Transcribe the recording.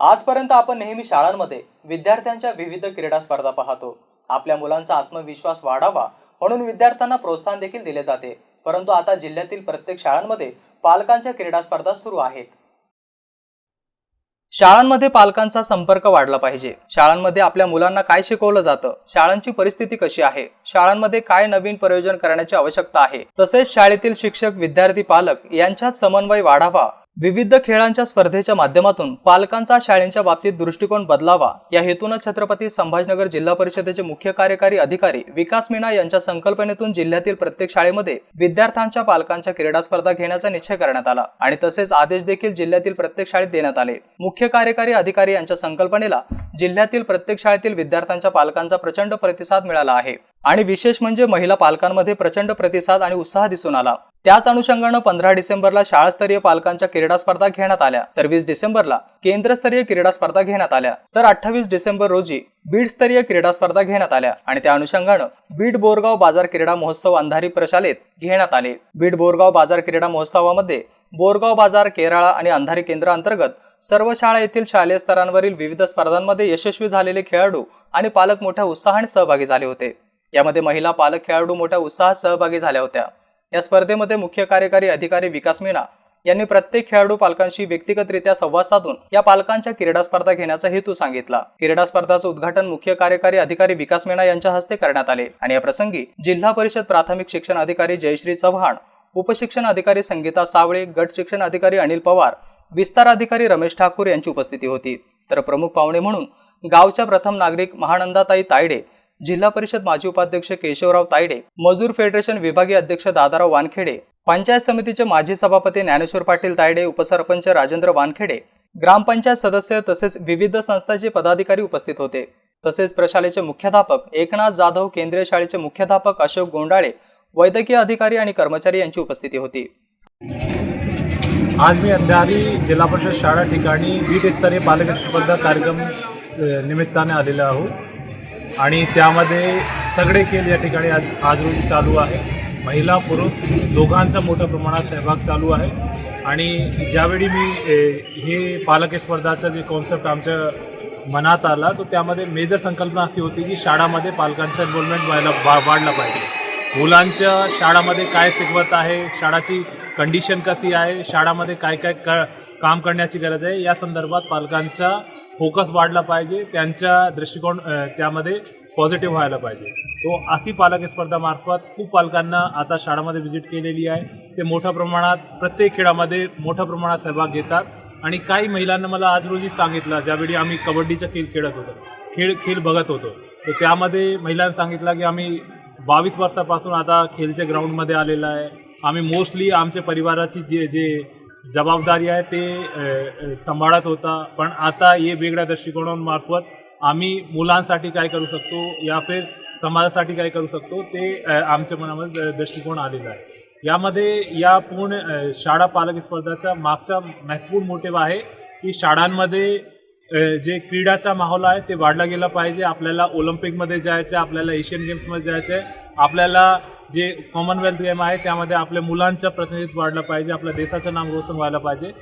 आजपर्यंत आपण नेहमी शाळांमध्ये विद्यार्थ्यांच्या विविध क्रीडा स्पर्धा पाहतो. आपल्या मुलांचा आत्मविश्वास वाढावा म्हणून विद्यार्थ्यांना प्रोत्साहन देखील दिले जाते. परंतु आता जिल्ह्यातील प्रत्येक शाळांमध्ये पालकांच्या क्रीडा स्पर्धा सुरू आहेत. शाळांमध्ये पालकांचा संपर्क वाढला पाहिजे. शाळांमध्ये आपल्या मुलांना काय शिकवलं जातं? शाळांची परिस्थिती कशी आहे? शाळांमध्ये काय नवीन प्रयोजन करण्याची आवश्यकता आहे? तसेच शाळेतील शिक्षक विद्यार्थी पालक यांच्यात समन्वय वाढावा विविध खेळांच्या स्पर्धेच्या माध्यमातून पालकांचा शाळेच्या बाबतीत दृष्टिकोन बदलावा. या हेतून छत्रपती संभाजनगर जिल्हा परिषदेचे मुख्य कार्यकारी अधिकारी विकास मीना यांच्या संकल्पनेतून जिल्ह्यातील प्रत्येक शाळेमध्ये विद्यार्थ्यांच्या पालकांच्या क्रीडा स्पर्धा घेण्याचा निश्चय करण्यात आला आणि तसेच आदेश देखील जिल्ह्यातील प्रत्येक शाळेत देण्यात आले. मुख्य कार्यकारी अधिकारी यांच्या संकल्पनेला जिल्ह्यातील प्रत्येक शाळेतील विद्यार्थ्यांच्या पालकांचा प्रचंड प्रतिसाद मिळाला आहे. आणि विशेष म्हणजे महिला पालकांमध्ये प्रचंड प्रतिसाद आणि उत्साह दिसून आला. त्याच अनुषंगानं पंधरा डिसेंबरला शाळास्तरीय पालकांच्या क्रीडा स्पर्धा घेण्यात आल्या तर वीस डिसेंबरला केंद्रस्तरीय क्रीडा स्पर्धा घेण्यात आल्या तर अठ्ठावीस डिसेंबर रोजी बीडस्तरीय क्रीडा स्पर्धा घेण्यात आल्या आणि त्या अनुषंगानं बीड बोरगाव बाजार क्रीडा महोत्सव अंधारी प्रशालेत घेण्यात आले. बीड बोरगाव बाजार क्रीडा महोत्सवामध्ये बोरगाव बाजार केराळा आणि अंधारी केंद्र अंतर्गत सर्व शाळा येथील शालेय स्तरांवरील विविध स्पर्धांमध्ये यशस्वी झालेले खेळाडू आणि पालक मोठ्या उत्साहाने सहभागी झाले होते. यामध्ये महिला पालक खेळाडू मोठ्या उत्साहात सहभागी झाल्या होत्या. या स्पर्धेमध्ये मुख्य कार्यकारी अधिकारी विकास मीना यांनी प्रत्येक खेळाडू पालकांशी व्यक्तिगतरित्या संवाद साधून या पालकांच्या क्रीडा स्पर्धा घेण्याचा हेतू सांगितला. क्रीडा स्पर्धाचं उद्घाटन मुख्य कार्यकारी अधिकारी विकास मीना यांच्या हस्ते करण्यात आले आणि या प्रसंगी जिल्हा परिषद प्राथमिक शिक्षण अधिकारी जयश्री चव्हाण उपशिक्षण अधिकारी संगीता सावळे गट शिक्षण अधिकारी अनिल पवार विस्तार अधिकारी रमेश ठाकूर यांची उपस्थिती होती. तर प्रमुख पाहुणे म्हणून गावच्या प्रथम नागरिक महानंदाताई तायडे जिल्हा परिषद माजी उपाध्यक्ष केशवराव तायडे मजूर फेडरेशन विभागीय अध्यक्ष दादाराव वानखेडे पंचायत समितीचे माजी सभापती ज्ञानेश्वर पाटील तायडे उपसरपंच राजेंद्र वानखेडे ग्रामपंचायत सदस्य तसेच विविध संस्थांचे पदाधिकारी उपस्थित होते. तसेच प्रशालेचे मुख्याध्यापक एकनाथ जाधव केंद्रीय शाळेचे मुख्याध्यापक अशोक गोंडाळे वैद्यकीय अधिकारी आणि कर्मचारी यांची उपस्थिती होती. आज मी अंधारी जिल्हा परिषद शाळा ठिकाणी स्तरीय पालक स्पर्धा कार्यक्रम निमित्ताने आलेलो आहो आणि त्यामध्ये सगळे खेळ या ठिकाणी आज आज रोजी चालू आहे. महिला पुरुष दोघांचा मोठ्या प्रमाणात सहभाग चालू आहे. आणि ज्यावेळी मी हे पालक स्पर्धाचा जे कॉन्सेप्ट आमच्या मनात आला तो त्यामध्ये मेजर संकल्पना अशी होती की शाळामध्ये पालकांचा इन्व्हॉल्वमेंट व्हायला वा वाढलं पाहिजे. मुलांच्या शाळामध्ये काय शिकवत आहे शाळाची कंडिशन कशी आहे शाळामध्ये काय काय क काम करण्याची गरज आहे या संदर्भात पालकांचा फोकस वाढला पाहिजे त्यांच्या दृष्टिकोन त्यामध्ये पॉझिटिव्ह व्हायला पाहिजे. तो अशी पालक स्पर्धामार्फत खूप पालकांना आता शाळामध्ये व्हिजिट केलेली आहे. ते मोठ्या प्रमाणात प्रत्येक खेळामध्ये मोठ्या प्रमाणात सहभाग घेतात. आणि काही महिलांना मला आज रोजी सांगितलं ज्यावेळी आम्ही कबड्डीचा खेळ खेळत होतो खेळ खेळ बघत होतो तर त्यामध्ये महिलांनी सांगितलं की आम्ही बावीस वर्षापासून आता खेळच्या ग्राउंडमध्ये आलेलं आहे. आम्ही मोस्टली आमच्या परिवाराची जे जे जबाबदारी आहे ते सांभाळत होता. पण आता हे वेगळ्या दृष्टिकोनामार्फत आम्ही मुलांसाठी काय करू शकतो या फिर समाजासाठी काय करू शकतो ते आमच्या मनामध्ये दृष्टिकोन आलेला आहे. यामध्ये या पूर्ण शाळा पालक स्पर्धाचा मागचा महत्त्वपूर्ण मोटिव आहे की शाळांमध्ये जे क्रीडाचा माहोल आहे ते वाढला गेला पाहिजे. आपल्याला ऑलिम्पिकमध्ये जायचं आहे आपल्याला एशियन गेम्समध्ये जायचं आहे आपल्याला जे कॉमनवेल्थ गेम आहे त्यामध्ये आपल्या मुलांचं प्रतिनिधित्व वाढलं पाहिजे आपल्या देशाचं नाम रोशन व्हायला पाहिजे.